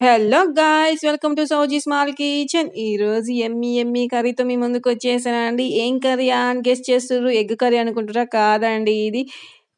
Hello guys welcome to Sowji small kitchen ఈరోజు yummy ఎమ్మి కర్రీతో మీ ముందుకు వచ్చేసానండి. ఏం కర్రీ? అని గెస్ట్ చేస్తున్నారు ఎగ్ కర్రీ అనుకుంటారా కాదండి ఇది?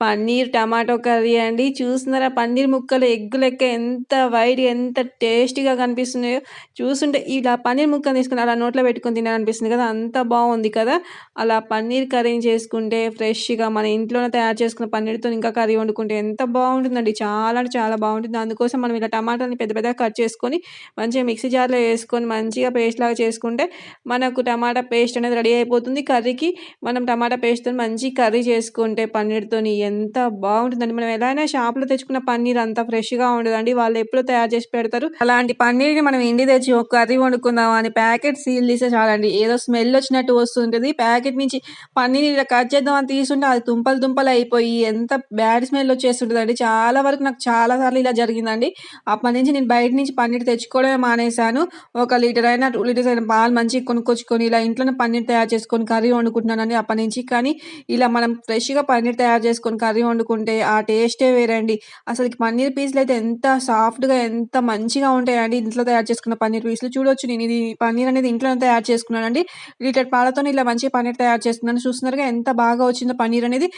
పన్నీర్ టమాటో కర్రీ అండి. చూస్తున్నారా? పన్నీర్ ముక్కలు ఎగ్ లెక్క ఎంత వైట్ ఎంత టేస్టీగా కనిపిస్తున్నాయో. చూస్తుంటే ఇలా పన్నీర్ ముక్కలు తీసుకుని అలా నోట్లో పెట్టుకుని తినాలనిపిస్తుంది కదా. అంత బాగుంది కదా. అలా పన్నీర్ కర్రీ చేసుకుంటే ఫ్రెష్గా మన ఇంట్లోనే తయారు చేసుకున్న పన్నీర్తో ఇంకా కర్రీ వండుకుంటే ఎంత బాగుంటుందండి. చాలా అంటే చాలా బాగుంటుంది. అందుకోసం మనం ఇలా టమాటాని పెద్ద పెద్దగా కట్ చేసుకొని మంచిగా మిక్సీ జార్లో వేసుకొని మంచిగా పేస్ట్ లాగా చేసుకుంటే మనకు టమాటా పేస్ట్ అనేది రెడీ అయిపోతుంది. కర్రీకి మనం టమాటా పేస్ట్తో మంచి కర్రీ చేసుకుంటే పన్నీర్తోని ఎంత బాగుంటుందండి. మనం ఎలా అయినా షాప్లో తెచ్చుకున్న పన్నీర్ అంత ఫ్రెష్గా ఉండదండి. వాళ్ళు ఎప్పుడు తయారు చేసి పెడతారు. అలాంటి పన్నీర్ని మనం ఇంటి తెచ్చి ఒక కర్రీ వండుకుందాం అని ప్యాకెట్ సీల్ తీసే చాలండి. ఏదో స్మెల్ వచ్చినట్టు వస్తుంటుంది. ప్యాకెట్ నుంచి పన్నీర్ ఇలా కట్ చేద్దాం అని తీసుంటే అది తుంపలు తుంపలు అయిపోయి ఎంత బ్యాడ్ స్మెల్ వచ్చేస్తుంటుందండి. చాలా వరకు నాకు చాలా సార్లు ఇలా జరిగిందండి. అప్పటి నుంచి నేను బయట నుంచి పన్నీర్ తెచ్చుకోవడమే మానేశాను. ఒక లీటర్ అయినా టూ లీటర్స్ అయినా పాలు మంచిగా కొనుక్కొచ్చుకొని ఇలా ఇంట్లోనే పన్నీర్ తయారు చేసుకొని కర్రీ వండుకుంటున్నానండి అప్పటి నుంచి. కానీ ఇలా మనం ఫ్రెష్గా పన్నీర్ తయారు చేసుకొని కర్రీ వండుకుంటే ఆ టేస్టే వేరండి. అసలు పన్నీర్ పీసులు అయితే ఎంత సాఫ్ట్గా ఎంత మంచిగా ఉంటాయండి. ఇంట్లో తయారు చేసుకున్న పన్నీర్ పీసులు. చూడొచ్చు నేను ఇది పన్నీర్ అనేది ఇంట్లో తయారు చేసుకున్నానండి. లీటర్ పాలతో ఇలా మంచి పన్నీర్ తయారు చేసుకున్నాను చూస్తున్నారుగా ఎంత బాగా వచ్చిందో పన్నీర్ అనేది.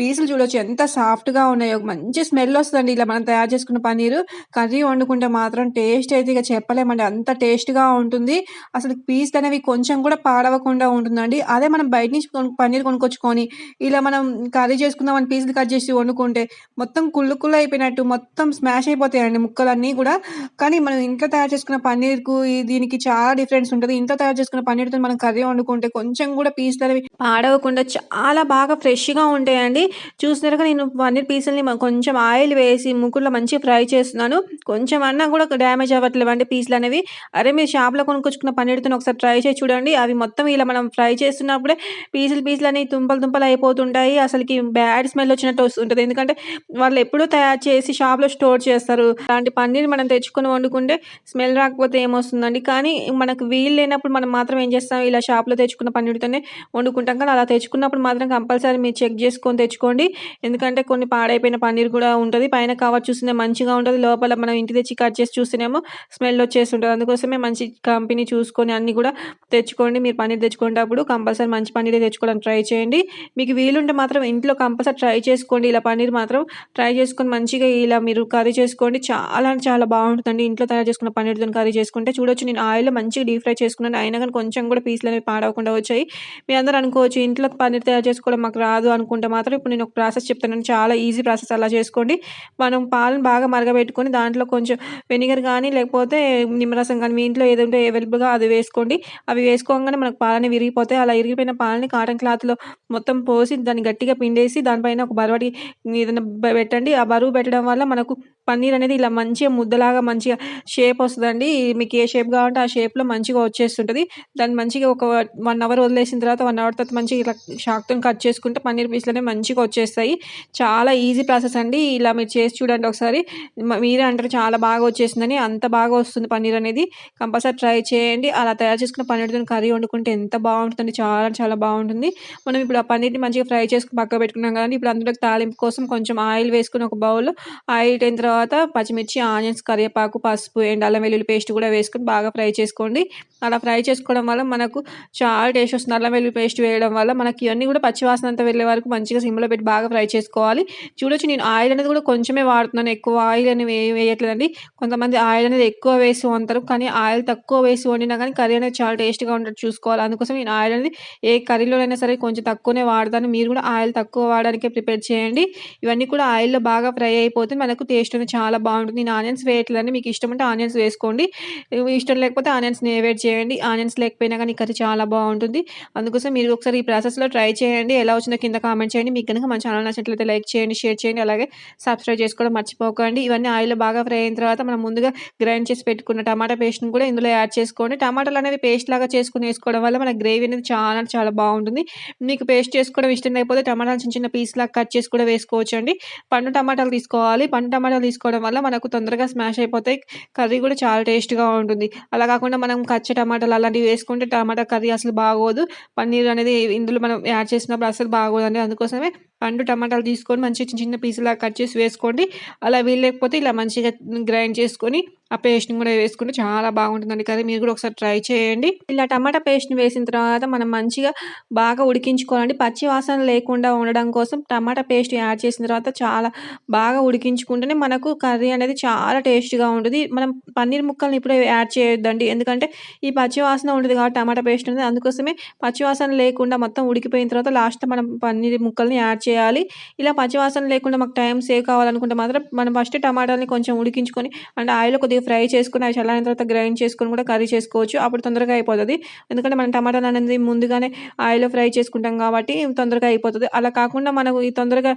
పీసులు చూడొచ్చు ఎంత సాఫ్ట్గా ఉన్నాయో. మంచి స్మెల్ వస్తుందండి ఇలా మనం తయారు చేసుకున్న పన్నీరు. కర్రీ వండుకుంటే మాత్రం టేస్ట్ అయితే ఇక చెప్పలేమండి. అంత టేస్ట్గా ఉంటుంది. అసలు పీసులు అనేవి కొంచెం కూడా పాడవకుండా ఉంటుందండి. అదే మనం బయట నుంచి పన్నీర్ కొనుక్కొచ్చుకొని ఇలా మనం కర్రీ చేసుకుందామని పీసులు కట్ చేసి వండుకుంటే మొత్తం కుళ్ళు కుళ్ళు అయిపోయినట్టు మొత్తం స్మాష్ అయిపోతాయండి ముక్కలన్నీ కూడా. కానీ మనం ఇంట్లో తయారు చేసుకున్న పన్నీర్కు దీనికి చాలా డిఫరెన్స్ ఉంటుంది. ఇంట్లో తయారు చేసుకున్న పన్నీర్తో మనం కర్రీ వండుకుంటే కొంచెం కూడా పీసులు అనేవి పాడవకుండా చాలా బాగా ఫ్రెష్గా ఉంటాయండి. చూసినారుగా నేను పన్నీర్ పీసులని కొంచెం ఆయిల్ వేసి ముక్కుల్లో మంచిగా ఫ్రై చేస్తున్నాను. కొంచెం అన్నా కూడా డ్యామేజ్ అవ్వట్లేవు అండి పీసులు అనేవి. అరే మీరు షాప్లో కొనుక్కొచ్చుకున్న పన్నీర్తో ఒకసారి ట్రై చేసి చూడండి. అవి మొత్తం ఇలా మనం ఫ్రై చేస్తున్నప్పుడే పీసులు పీసులు అనేవి తుంపలు తుంపలు అయిపోతుంటాయి. అసలుకి బ్యాడ్ స్మెల్ వచ్చినట్టు వస్తుంటుంది. ఎందుకంటే వాళ్ళు ఎప్పుడూ తయారు చేసి షాప్లో స్టోర్ చేస్తారు. అలాంటి పన్నీర్ మనం తెచ్చుకొని వండుకుంటే స్మెల్ రాకపోతే ఏమొస్తుందండి? కానీ మనకు వీలు లేనప్పుడు మనం మాత్రం ఏం చేస్తాం? ఇలా షాప్లో తెచ్చుకున్న పన్నీర్తోనే వండుకుంటాం. కానీ అలా తెచ్చుకున్నప్పుడు మాత్రం కంపల్సరీ మీరు చెక్ చేసుకొని తెచ్చుకోండి. ఎందుకంటే కొన్ని పాడైపోయిన పన్నీర్ కూడా ఉంటుంది. పైన కవర్ చూస్తే మంచిగా ఉంటుంది. లోపల మనం ఇంటి తెచ్చి కట్ చేసి చూస్తేనేమో స్మెల్ వచ్చేస్తుంటుంది అందుకోసమే మంచి కంపెనీ చూసుకొని అన్నీ కూడా తెచ్చుకోండి. మీరు పన్నీర్ తెచ్చుకునేటప్పుడు కంపల్సరీ మంచి పన్నీరే తెచ్చుకోవడానికి ట్రై చేయండి. మీకు వీలుంటే మాత్రం ఇంట్లో కంపల్సరీ ట్రై చేసుకోండి. ఇలా పన్నీర్ మాత్రం ట్రై చేసుకొని మంచిగా ఇలా మీరు కర్రీ చేసుకోండి. చాలా చాలా బాగుంటుందండి. ఇంట్లో తయారు చేసుకున్న పన్నీర్తో కర్రీ చేసుకుంటే చూడొచ్చు. నేను ఆయిల్ మంచిగా డీప్ ఫ్రై చేసుకున్నాను. అయినా కానీ కొంచెం కూడా పీసులు అనేవి పాడవకుండా వచ్చాయి. మీ అందరూ అనుకోవచ్చు ఇంట్లో పన్నీర్ తయారు చేసుకోవడం మాకు రాదు అనుకుంటే మాత్రం ఇప్పుడు నేను ఒక ప్రాసెస్ చెప్తాను చాలా ఈజీ ప్రాసెస్ అలా చేసుకోండి. మనం పాలను బాగా మరగబెట్టుకొని దాంట్లో కొంచెం వెనిగర్ కానీ లేకపోతే నిమ్మరసం కానీ మీ ఇంట్లో ఏదంటే అవైలబుల్గా అది వేసుకోండి. అవి వేసుకోగానే మనకు పాలని విరిగిపోతాయి. అలా విరిగిపోయిన పాలని కాటన్ క్లాత్లో మొత్తం పోసి దాన్ని గట్టిగా పిండేసి దానిపైన ఒక బరవడి ఏదైనా పెట్టండి. ఆ బరువు పెట్టడం వల్ల మనకు పన్నీర్ అనేది ఇలా మంచిగా ముద్దలాగా మంచిగా షేప్ వస్తుందండి. మీకు ఏ షేప్ కావాలంటే ఆ షేప్లో మంచిగా వచ్చేస్తుంటుంది. దాన్ని మంచిగా ఒక వన్ అవర్ వదిలేసిన తర్వాత వన్ అవర్ తర్వాత మంచిగా ఇలా షాక్తో కట్ చేసుకుంటే పన్నీర్ పీసులు మంచిగా వచ్చేస్తాయి. చాలా ఈజీ ప్రాసెస్ అండి. ఇలా మీరు చేసి చూడండి ఒకసారి. మీరే అంటారు చాలా బాగా వచ్చేసిందని అంత బాగా వస్తుంది పన్నీర్ అనేది. కంపల్సరీ ట్రై చేయండి. అలా తయారు చేసుకున్న పన్నీర్తో కర్రీ వండుకుంటే ఎంత బాగుంటుందండి. చాలా చాలా బాగుంటుంది. మనం ఇప్పుడు ఆ పన్నీర్ని మంచిగా ఫ్రై చేసుకుని పక్క పెట్టుకున్నాం కానీ ఇప్పుడు అందులోకి తాలింపు కోసం కొంచెం ఆయిల్ వేసుకుని ఒక బౌల్ ఆయిల్ అయిన తర్వాత తర్వాత పచ్చిమిర్చి ఆనియన్స్ కరివేపాకు పసుపు అండ్ అల్లం వెల్లుల్లి పేస్ట్ కూడా వేసుకొని బాగా ఫ్రై చేసుకోండి. అలా ఫ్రై చేసుకోవడం వల్ల మనకు చాలా టేస్ట్ వస్తుంది. అల్లం వెల్లుల్లి పేస్ట్ వేయడం వల్ల మనకి ఇవన్నీ కూడా పచ్చివాసన అంతా వెళ్ళే వరకు మంచిగా సిమ్లో పెట్టి బాగా ఫ్రై చేసుకోవాలి. చూడొచ్చు నేను ఆయిల్ అనేది కూడా కొంచెమే వాడుతున్నాను. ఎక్కువ ఆయిల్ అనేది వేయట్లేదండి. కొంతమంది ఆయిల్ అనేది ఎక్కువ వేసి వంటారు కానీ ఆయిల్ తక్కువ వేసి వండినా కానీ కర్రీ అనేది చాలా టేస్ట్గా ఉండేది చూసుకోవాలి. అందుకోసం నేను ఆయిల్ అనేది ఏ కర్రీలోనైనా సరే కొంచెం తక్కువనే వాడతాను. మీరు కూడా ఆయిల్ తక్కువ వాడడానికే ప్రిపేర్ చేయండి. ఇవన్నీ కూడా ఆయిల్లో బాగా ఫ్రై అయిపోతే మనకు టేస్ట్ ఉంటుంది చాలా బాగుంటుంది. నేను ఆనియన్స్ వేయట్లేదండి మీకు ఇష్టం ఉంటే ఆనియన్స్ వేసుకోండి. ఇష్టం లేకపోతే ఆనియన్స్ వేట్ చేయండి. ఆనియన్స్ లేకపోయినా కానీ కర్రీ చాలా బాగుంటుంది. అందుకోసం మీరు ఒకసారి ఈ ప్రాసెస్లో ట్రై చేయండి. ఎలా వచ్చిందో కింద కామెంట్ చేయండి. మీకు కనుక మన ఛానల్ నచ్చినట్లయితే లైక్ చేయండి షేర్ చేయండి. అలాగే సబ్స్క్రైబ్ చేసుకోవడం మర్చిపోకండి. ఇవన్నీ ఆయిల్ బాగా ఫ్రై అయిన తర్వాత మనం ముందుగా గ్రైండ్ చేసి పెట్టుకున్న టమాటా పేస్ట్ని కూడా ఇందులో యాడ్ చేసుకోండి. టమాటాలు అనేవి పేస్ట్ లాగా చేసుకుని వేసుకోవడం వల్ల మన గ్రేవీ అనేది చాలా చాలా బాగుంటుంది. మీకు పేస్ట్ చేసుకోవడం ఇష్టం లేకపోతే టమాటాలు చిన్న చిన్న పీస్ లాగా కట్ చేసి కూడా వేసుకోవచ్చు అండి పండు టమాటాలు తీసుకోవాలి. పండు టమాటాలు తీసుకోవడం వల్ల మనకు తొందరగా స్మాష్ అయిపోతాయి. కర్రీ కూడా చాలా టేస్ట్గా ఉంటుంది. అలా కాకుండా మనం కచ్చ టమాటాలు అలాంటివి వేసుకుంటే టమాటా కర్రీ అసలు బాగోదు. పన్నీర్ అనేది ఇందులో మనం యాడ్ చేసినప్పుడు అసలు బాగోదండి. అందుకోసమే పండు టమాటాలు తీసుకొని మంచిగా చిన్న చిన్న పీసులా కట్ చేసి వేసుకోండి. అలా వీలు లేకపోతే ఇలా మంచిగా గ్రైండ్ చేసుకొని ఆ పేస్ట్‌ని కూడా వేసుకుంటే చాలా బాగుంటుందండి కర్రీ. మీరు కూడా ఒకసారి ట్రై చేయండి. ఇలా టమాటా పేస్ట్‌ని వేసిన తర్వాత మనం మంచిగా బాగా ఉడికించుకోవాలండి. పచ్చి వాసన లేకుండా ఉండడం కోసం టమాటా పేస్ట్ యాడ్ చేసిన తర్వాత చాలా బాగా ఉడికించుకుంటేనే మనకు కర్రీ అనేది చాలా టేస్ట్‌గా ఉంటుంది మనం పన్నీర్ ముక్కల్ని ఇప్పుడే యాడ్ చేయొద్దండి. ఎందుకంటే ఈ పచ్చి వాసన కాబట్టి టమాటా పేస్ట్ అనేది అందుకోసమే పచ్చి వాసన లేకుండా మొత్తం ఉడికిపోయిన తర్వాత లాస్ట్‌లో మనం పన్నీర్ ముక్కల్ని యాడ్ చేయాలి. ఇలా పచ్చి వాసన లేకుండా మాకు టైం సేవ్ కావాలనుకుంటే మాత్రం మనం ఫస్ట్ టమాటాలని కొంచెం ఉడికించుకొని అంటే ఆయిల్ కొద్దిగా ఫ్రై చేసుకుని అవి చల్లారిన తర్వాత గ్రైండ్ చేసుకొని కూడా కర్రీ చేసుకోవచ్చు. అప్పుడు తొందరగా అయిపోతుంది ఎందుకంటే మనం టమాటాలు అనేది ముందుగానే ఆయిల్‌లో ఫ్రై చేసుకుంటాం కాబట్టి తొందరగా అయిపోతుంది అలా కాకుండా మనకు ఈ తొందరగా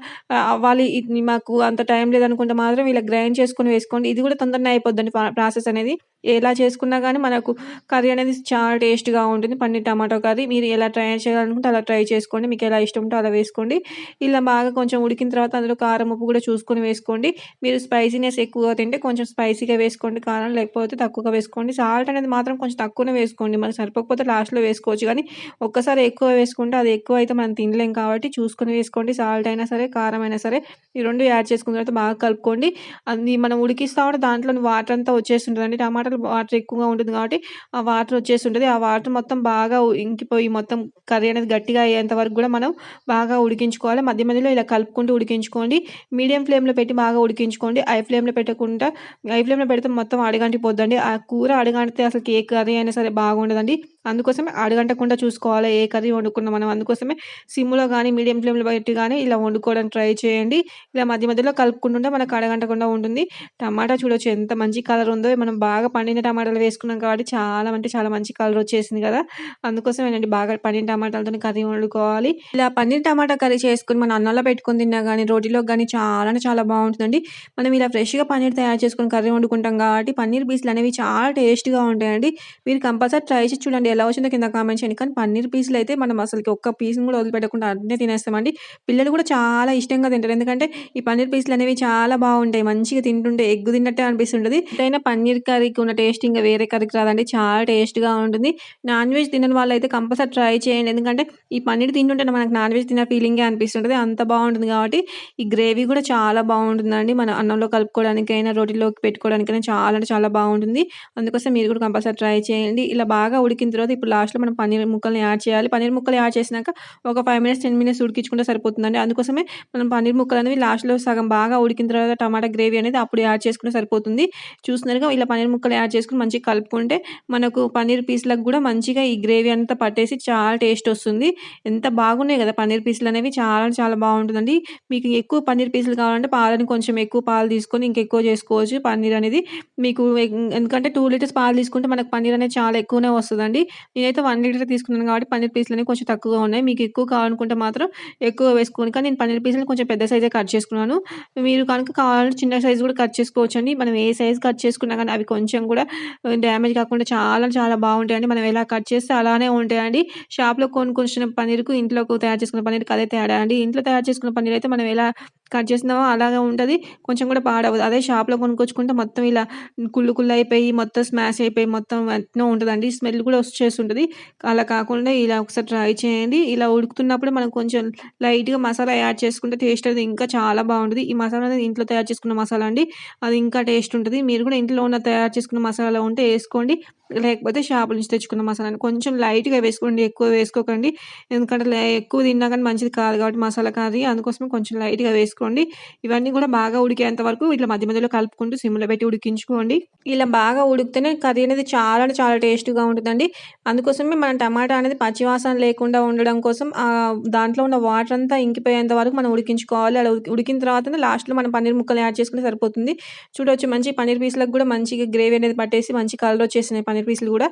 అవ్వాలి మాకు అంత టైం లేదనుకుంటే మాత్రం ఇలా గ్రైండ్ చేసుకొని వేసుకోండి. ఇది కూడా తొందరగా అయిపోద్దండి ప్రాసెస్ అనేది. ఎలా చేసుకున్నా కానీ మనకు కర్రీ అనేది చాలా టేస్ట్‌గా ఉంటుంది. Paneer tomato curry. మీరు ఎలా ట్రై చేయాలనుకుంటే అలా ట్రై చేసుకోండి. మీకు ఎలా ఇష్టం ఉంటే అలా వేసుకోండి. ఇలా బాగా కొంచెం ఉడికిన తర్వాత అందులో కారం, ఉప్పు కూడా చూసుకొని వేసుకోండి. మీరు స్పైసీనెస్ ఎక్కువగా తింటే కొంచెం స్పైసీగా వేసుకోండి కారం. లేకపోతే తక్కువగా వేసుకోండి. సాల్ట్ అనేది మాత్రం కొంచెం తక్కువనే వేసుకోండి. మనకు సరిపోకపోతే లాస్ట్‌లో వేసుకోవచ్చు కానీ ఒక్కసారి ఎక్కువ వేసుకుంటే అది ఎక్కువ అయితే మనం తినలేం కాబట్టి చూసుకొని వేసుకోండి. సాల్ట్ అయినా సరే, కారం అయినా సరే ఈ రెండు యాడ్ చేసుకున్న తర్వాత బాగా కలుపుకోండి. అది మనం ఉడికిస్తా ఉంటే దాంట్లో వాటర్ అంతా వచ్చేస్తుంటుందండి టమాటాలు వాటర్ ఎక్కువగా ఉంటుంది కాబట్టి ఆ వాటర్ వచ్చేసి ఉంటుంది ఆ వాటర్ మొత్తం బాగా ఇంకిపోయి మొత్తం కర్రీ అనేది గట్టిగా అయ్యేంత వరకు కూడా మనం బాగా ఉడికించుకోవాలి. మధ్య మధ్యలో ఇలా కలుపుకుంటూ ఉడికించుకోండి. మీడియం ఫ్లేమ్‌లో పెట్టి బాగా ఉడికించుకోండి. హై ఫ్లేమ్‌లో పెట్టకుండా హై ఫ్లేమ్‌లో పెడితే మొత్తం అడగంటి పోద్దండి ఆ కూర అడగంటితే అసలు ఏ కర్రీ అయినా సరే బాగుండదండి. అందుకోసమే అడగంటకుండా చూసుకోవాలి ఏ కర్రీ వండుకున్నా మనం. అందుకోసమే సిమ్‌లో కానీ మీడియం ఫ్లేమ్‌లో పెట్టి కానీ ఇలా వండుకోవడానికి ట్రై చేయండి. ఇలా మధ్య మధ్యలో కలుపుకుంటుంటే మనకు అడగంటకుండా ఉంటుంది. టమాటా చూడొచ్చు ఎంత మంచి కలర్ ఉందో. మనం బాగా పండిన టమాటాలు వేసుకున్నాం కాబట్టి చాలా అంటే చాలా మంచి కలర్ వచ్చేసింది కదా! అందుకోసమేనండి బాగా పండిన టమాటాలతో కర్రీ వండుకోవాలి. ఇలా పన్నీర్ టమాటా కర్రీ చేసుకుని మనం అన్నంలో పెట్టుకొని తిన్నా కానీ రోటీలో కానీ చాలా అంటే చాలా బాగుంటుందండి. మనం ఇలా ఫ్రెష్‌గా పన్నీర్ తయారు చేసుకుని కర్రీ వండుకుంటాం కాబట్టి పన్నీర్ పీసులు అనేవి చాలా టేస్ట్‌గా ఉంటాయండి. మీరు కంపల్సరీ ట్రై చేసి చూడండి. ఎలా వచ్చిందో కింద కామెంట్ చేయండి. కానీ పన్నీర్ పీసులు అయితే మనం అసలుకి ఒక్క పీస్‌ని కూడా వదిలిపెట్టకుండా అన్నీ తినేస్తామండి. పిల్లలు కూడా చాలా ఇష్టంగా తింటారు. ఎందుకంటే ఈ పన్నీర్ పీసులు అనేవి చాలా బాగుంటాయి. మంచిగా తింటుంటే ఎగ్గు తిన్నట్టే అనిపిస్తుంటది. ఎప్పుడైనా పన్నీర్ కర్రీకి ఉన్న టేస్ట్ ఇంకా వేరే కర్రీకి రాదండి. చాలా టేస్ట్‌గా ఉంటుంది. నాన్ వెజ్ తినని వాళ్ళైతే కంపల్సరీ ట్రై చేయండి. ఎందుకంటే ఈ పన్నీర్ తింటుంటే మనకు నాన్ వెజ్ తిన్న ఫీలింగే అనిపిస్తుంటది. అంత బాగుంటుంది కాబట్టి ఈ గ్రేవీ కూడా చాలా బాగుంటుందండి. మన అన్నంలో కలుపుకోవడానికైనా, రోటీలోకి పెట్టుకోవడానికైనా చాలా అంటే చాలా బాగుంటుంది. అందుకోసం మీరు కూడా కంపల్సరీ ట్రై చేయండి. ఇలా బాగా ఉడికిన తర్వాత ఇప్పుడు లాస్ట్‌లో మనం పన్నీర్ ముక్కల్ని యాడ్ చేయాలి. పన్నీర్ ముక్కలు యాడ్ చేసినాక ఒక ఫైవ్ మినిట్స్, 10 మినిట్స్ ఉడికించుకుంటే సరిపోతుందండి. అందుకోసమే మనం పన్నీర్ ముక్కలు అనేవి లాస్ట్‌లో సగం బాగా ఉడికిన తర్వాత టమాటా గ్రేవీ అనేది అప్పుడు యాడ్ చేసుకుంటే సరిపోతుంది. చూస్తున్నారుగా ఇలా పన్నీర్ ముక్కలు యాడ్ చేసుకొని మంచిగా కలుపుకుంటే మనకు పన్నీర్ పీస్‌లకు కూడా మంచిగా ఈ గ్రేవీ అంతా పట్టేసి చాలా టేస్ట్ వస్తుంది. ఎంత బాగున్నాయి కదా! పన్నీర్ పీసులు అనేవి చాలా చాలా బాగుంటుందండి. మీకు ఎక్కువ పన్నీర్ పీసులు కావాలంటే పాలని కొంచెం ఎక్కువ పాలు తీసుకొని ఇంకెక్కువ చేసుకోవచ్చు పన్నీర్ అనేది. మీకు ఎందుకంటే టూ లీటర్స్ పాలు తీసుకుంటే మనకు పన్నీర్ అనేది చాలా ఎక్కువనే వస్తుందండి నేనైతే వన్ లీటర్ తీసుకున్నాను కాబట్టి పన్నీర్ పీసులనేవి కొంచెం తక్కువగా ఉన్నాయి. మీకు ఎక్కువ కావాలనుకుంటే మాత్రం ఎక్కువ వేసుకోండి. కానీ నేను పన్నీర్ పీసులు కొంచెం పెద్ద సైజే కట్ చేసుకున్నాను. మీరు కనుక కావాలంటే చిన్న సైజ్ కూడా కట్ చేసుకోవచ్చండి. మనం ఏ సైజ్ కట్ చేసుకున్నా కానీ అవి కొంచెం కూడా డ్యామేజ్ కాకుండా చాలా చాలా బాగుంటాయండి. మనం ఎలా కట్ చేస్తే అలానే ఉంటాయండి. షాప్‌లో కొనుక్కొచ్చిన పన్నీర్‌కు ఇంట్లో తయారు చేసుకున్న పన్నీర్‌కి అదే తేడా అండి. ఇంట్లో తయారు చేసుకున్న పన్నీర్ అయితే మనం ఎలా కట్ చేసినామో అలాగే ఉంటుంది కొంచెం కూడా పాడవదు. అదే షాప్‌లో కొనుక్కొచ్చుకుంటే మొత్తం ఇలా కుళ్ళు కుళ్ళు అయిపోయి మొత్తం స్మాష్ అయిపోయి మొత్తం ఎట్నో ఉంటుందండి స్మెల్ కూడా వచ్చేస్తుంటది. అలా కాకుండా ఇలా ఒకసారి ట్రై చేయండి. ఇలా ఉడుకుతున్నప్పుడు మనం కొంచెం లైట్‌గా మసాలా యాడ్ చేసుకుంటే టేస్ట్ అనేది ఇంకా చాలా బాగుంటుంది ఈ మసాలా అనేది ఇంట్లో తయారు చేసుకున్న మసాలా అండి. అది ఇంకా టేస్ట్ ఉంటుంది మీరు కూడా ఇంట్లో ఉన్న తయారు చేసుకున్న మసాలా ఉంటే వేసుకోండి లేకపోతే షాప్ నుంచి తెచ్చుకున్న మసాలాని కొంచెం లైట్‌గా వేసుకోండి. ఎక్కువ వేసుకోకండి. ఎందుకంటే లే ఎక్కువ తిన్నా కానీ మంచిది కాదు కాబట్టి మసాలా కర్రీ అందుకోసం కొంచెం లైట్‌గా వేసుకోండి. ఇవన్నీ కూడా బాగా ఉడికేంత వరకు ఇట్లా మధ్య మధ్యలో కలుపుకుంటూ సిమ్‌లో పెట్టి ఉడికించుకోండి. ఇలా బాగా ఉడికితేనే కర్రీ అనేది చాలా అంటే చాలా టేస్ట్‌గా ఉంటుందండి అందుకోసమే మనం టమాటా అనేది పచ్చివాసన లేకుండా ఉండడం కోసం దాంట్లో ఉన్న వాటర్ అంతా ఇంకిపోయేంత వరకు మనం ఉడికించుకోవాలి. అలా ఉడికిన తర్వాత లాస్ట్‌లో మనం పన్నీర్ ముక్కలు యాడ్ చేసుకుంటే సరిపోతుంది. చూడొచ్చు మంచి పన్నీర్ పీసులకు కూడా మంచిగా గ్రేవీ అనేది పట్టేసి మంచి కలర్ వచ్చేసినాయి పన్నీర్ పీసులు కూడా.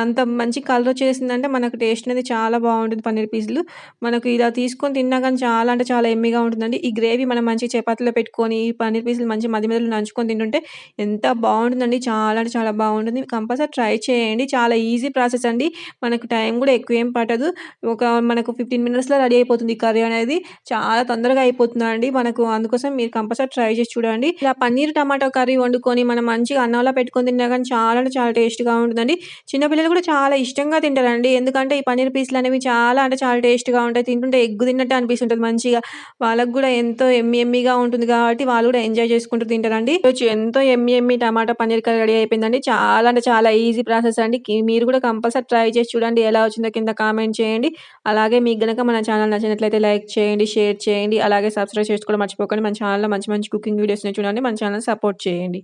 అంత మంచి కలర్ వచ్చేసిందంటే మనకు టేస్ట్ అనేది చాలా బాగుంటుంది పన్నీర్ పీసులు. మనకు ఇలా తీసుకొని తిన్నా కానీ చాలా అంటే చాలా ఎమ్మిగా ఉంటుందండి. ఈ గ్రేవీ మనం మంచి చపాతీలో పెట్టుకొని ఈ పన్నీర్ పీసులు మంచి మధ్య మధ్యలో నంచుకొని తింటుంటే ఎంత బాగుంటుందండి. చాలా అంటే చాలా బాగుంటుంది. కంపల్సరీ ట్రై చేయండి. చాలా ఈజీ ప్రాసెస్ అండి. మనకు టైం కూడా ఎక్కువ ఏం పట్టదు. ఒక మనకు 15 మినిట్స్‌లో రెడీ అయిపోతుంది కర్రీ అనేది. చాలా తొందరగా అయిపోతుందండి. మనకు అందుకోసం మీరు కంపల్సరీ ట్రై చేసి చూడండి. ఇలా పన్నీర్ టమాటో కర్రీ వండుకొని మనం మంచిగా అన్నంలో పెట్టుకొని తిన్నా కానీ చాలా అంటే చాలా టేస్ట్‌గా ఉంటుందండి. చిన్న పిల్లలు కూడా చాలా ఇష్టంగా తింటారండి. ఎందుకంటే ఈ పన్నీర్ పీసులు అనేవి చాలా అంటే చాలా టేస్ట్‌గా ఉంటాయి. తింటుంటే ఎగ్గు తిన్నట్టు అనిపిస్తుంటుంది మంచిగా. వాళ్ళకి కూడా ఎంతో ఎమ్మి ఎమ్మిగా ఉంటుంది కాబట్టి వాళ్ళు కూడా ఎంజాయ్ చేసుకుంటూ తింటారండి. వచ్చి ఎంతో yummy yummy tomato paneer curry ready అయిపోయిందండి. చాలా అంటే చాలా ఈజీ ప్రాసెస్ అండి. మీరు కూడా కంపల్సరీ ట్రై చేసి చూడండి ఎలా వచ్చిందో కింద కామెంట్ చేయండి. అలాగే మీకు గనక మన ఛానల్ నచ్చినట్లయితే లైక్ చేయండి షేర్ చేయండి. అలాగే సబ్స్క్రైబ్ చేసుకోవడం మర్చిపోకండి. మన ఛానల్లో మంచి మంచి కుకింగ్ వీడియోస్ని చూడండి. మన ఛానల్ సపోర్ట్ చేయండి.